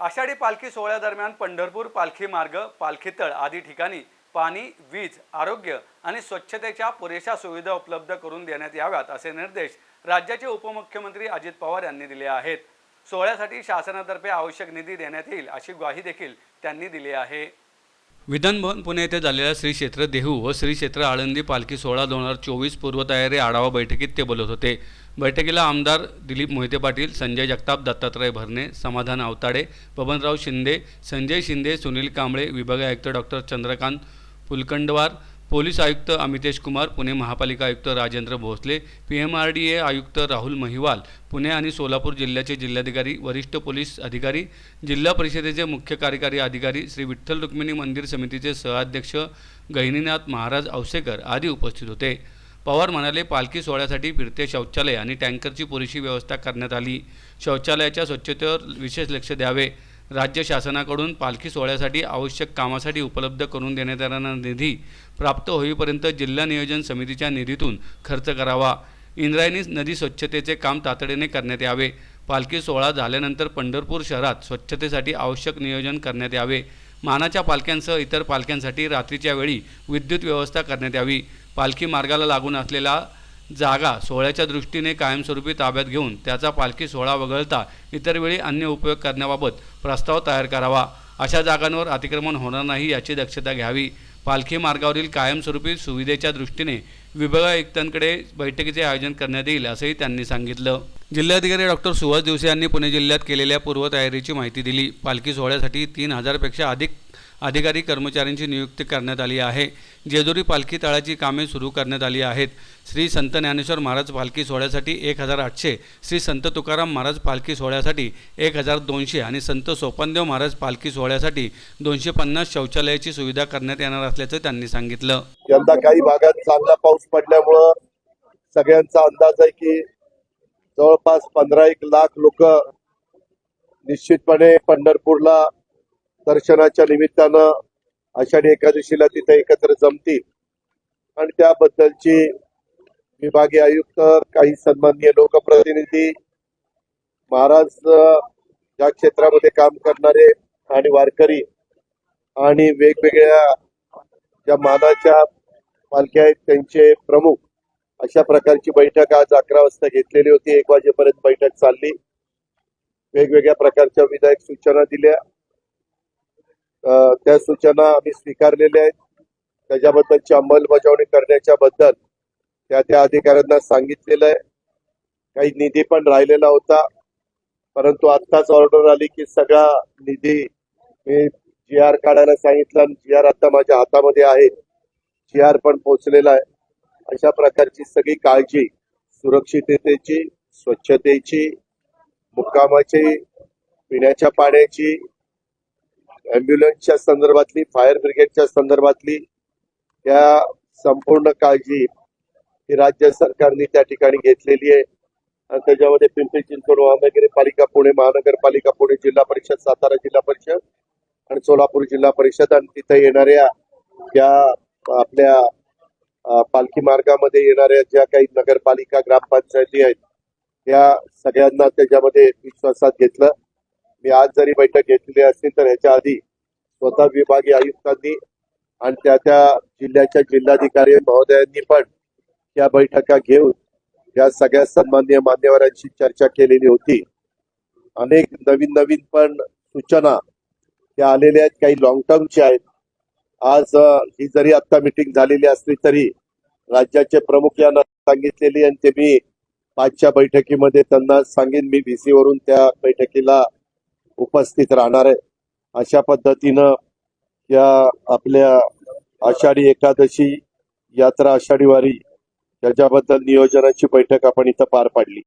आषाढी पालखी सोहळ्यादरम्यान पंढरपूर पालखी मार्ग पालखीतळ आदी ठिकाणी पाणी वीज आरोग्य आणि स्वच्छतेच्या पुरेशा सुविधा उपलब्ध करून देण्यात याव्यात असे निर्देश राज्याचे उपमुख्यमंत्री अजित पवार यांनी दिले आहेत. सोहळ्यासाठी शासनातर्फे आवश्यक निधी देण्यात येईल अशी ग्वाही देखील त्यांनी दिली आहे. विधानभवन पुणे येथे झालेल्या श्री क्षेत्र देहू व श्री क्षेत्र आळंदी पालखी सोहळा दोन हजार चोवीस पूर्वतयारी आढावा बैठकीत ते बोलत होते. बैठकीला आमदार दिलीप मोहिते पाटील संजय जगताप दत्तात्रय भरणे समाधान अवताडे बबनराव शिंदे संजय शिंदे सुनील कांबळे विभागीय आयुक्त डॉक्टर चंद्रकांत पुलकंडवार पोलीस आयुक्त अमितेश कुमार पुणे महापालिका आयुक्त Rajendra Bhosale P M R D A आयुक्त राहुल महिवाल पुणे आणि सोलापूर जिल्ह्याचे जिल्हाधिकारी वरिष्ठ पोलीस अधिकारी जिल्हा परिषदेचे मुख्य कार्यकारी अधिकारी श्री विठ्ठल रुक्मिणी मंदिर समितीचे सहअध्यक्ष गहिनीनाथ महाराज औसेकर आदी उपस्थित होते. पवार म्हणाले पालखी सोहळ्यासाठी फिरते शौचालय आणि टँकरची पुरेशी व्यवस्था करण्यात आली. शौचालयाच्या स्वच्छतेवर विशेष लक्ष द्यावे. राज्य शासनाकडून पालखी सोहळ्यासाठी आवश्यक कामासाठी उपलब्ध करून देण्यात येणारा निधी प्राप्त होईपर्यंत जिल्हा नियोजन समितीच्या निधीतून खर्च करावा. इंद्रायणी नदी स्वच्छतेचे काम तातडीने करण्यात यावे. पालखी सोहळा झाल्यानंतर पंढरपूर शहरात स्वच्छतेसाठी आवश्यक नियोजन करण्यात यावे. मानाच्या पालख्यांसह इतर पालख्यांसाठी रात्रीच्या वेळी विद्युत व्यवस्था करण्यात यावी. पालखी मार्गाला लागून असलेला जागा सोहळ्याच्या दृष्टीने कायमस्वरूपी ताब्यात घेऊन त्याचा पालखी सोहळा वगळता इतर वेळी अन्य उपयोग करण्याबाबत प्रस्ताव तयार करावा. अशा जागांवर अतिक्रमण होणार नाही याची दक्षता घ्यावी. पालखी मार्गावरील कायमस्वरूपी सुविधेच्या दृष्टीने विभागायुक्तांकडे बैठकीचे आयोजन करण्यात येईल असंही त्यांनी सांगितलं. जिल्हाधिकारी डॉक्टर सुहास दिवसे यांनी पुणे जिल्ह्यात केलेल्या पूर्वतयारीची माहिती दिली. पालखी सोहळ्यासाठी तीन हजारपेक्षा अधिक अधिकारी कर्मचाऱ्यांची नियुक्ती करण्यात आली आहे. जेजुरी पालखी तळाची कामे सुरू करण्यात आली आहेत. श्री संत ज्ञानेश्वर महाराज पालखी सोहळ्यासाठी एक हजार आठशे श्री संत तुकाराम महाराज पालखी सोहळ्यासाठी एक हजार दोनशे आणि संत सोपानदेव महाराज पालखी सोहळ्यासाठी दोनशे पन्नास शौचालयाची सुविधा करण्यात येणार असल्याचं त्यांनी सांगितलं. यंदा काही भागात चांगला पाऊस पडल्यामुळं सगळ्यांचा अंदाज आहे की जवळपास पंधरा एक लाख लोक निश्चितपणे पंढरपूरला दर्शनाच्या निमित्तानं आषाढी एकादशीला तिथे एकत्र जमतील. आणि त्याबद्दलची विभागीय आयुक्त काही सन्माननीय लोकप्रतिनिधी महाराज या क्षेत्रामध्ये काम करणारे आणि वारकरी आणि वेगवेगळ्या ज्या मानाच्या पालख्या आहेत त्यांचे प्रमुख अशा प्रकारची बैठक आज अकरा वाजता घेतलेली होती. एक वाजेपर्यंत बैठक चालली. वेगवेगळ्या प्रकारच्या विधायक सूचना दिल्या. त्या सूचना आम्ही स्वीकारलेल्या आहेत. त्याच्याबद्दलची अंमलबजावणी करण्याच्या बद्दल त्या त्या अधिकाऱ्यांना सांगितलेलं आहे. काही निधी पण राहिलेला होता. परंतु आत्ताच ऑर्डर आली की सगळा निधी मी जी आर काढायला सांगितलं आणि जी आर आता माझ्या हातामध्ये आहे. जी आर पण पोहोचलेला आहे. अशा प्रकारची सगळी काळजी सुरक्षिततेची स्वच्छतेची मुक्कामाची पिण्याच्या पाण्याची अँब्युलन्सच्या संदर्भातली फायर ब्रिगेडच्या संदर्भातली त्या संपूर्ण काळजी ही राज्य सरकारने त्या ठिकाणी घेतलेली आहे. आणि त्याच्यामध्ये पिंपरी चिंचवड महानगरपालिका पुणे महानगरपालिका पुणे जिल्हा परिषद सातारा जिल्हा परिषद आणि सोलापूर जिल्हा परिषद आणि तिथे येणाऱ्या ज्या आपल्या पालखी मार्गामध्ये येणाऱ्या ज्या काही नगरपालिका ग्रामपंचायती आहेत त्या सगळ्यांना त्याच्यामध्ये विश्वासात घेतलं. मी आज जरी बैठक घेतलेली असतील तर ह्याच्या आधी स्वतः विभागीय आयुक्तांनी आणि त्या त्या जिल्ह्याच्या जिल्हाधिकारी महोदयांनी पण या बैठका घेऊन या सगळ्या सन्मान्य मान्यवरांशी चर्चा केलेली होती. अनेक नवीन नवीन पण सूचना त्या आलेल्या आहेत. काही लॉंग टर्मच्या आहेत. आज ही जरी आता मिटिंग झालेली असली तरी राज्याचे प्रमुख यांना सांगितलेली आणि ते मी आजच्या बैठकीमध्ये त्यांना सांगेन. मी व्हीसी वरून त्या बैठकीला उपस्थित राहणार आहे. अशा पद्धतीनं या आपल्या आषाढी एकादशी यात्रा आषाढी वारी याच्याबद्दल नियोजनाची बैठक आपण इथं पार पाडली.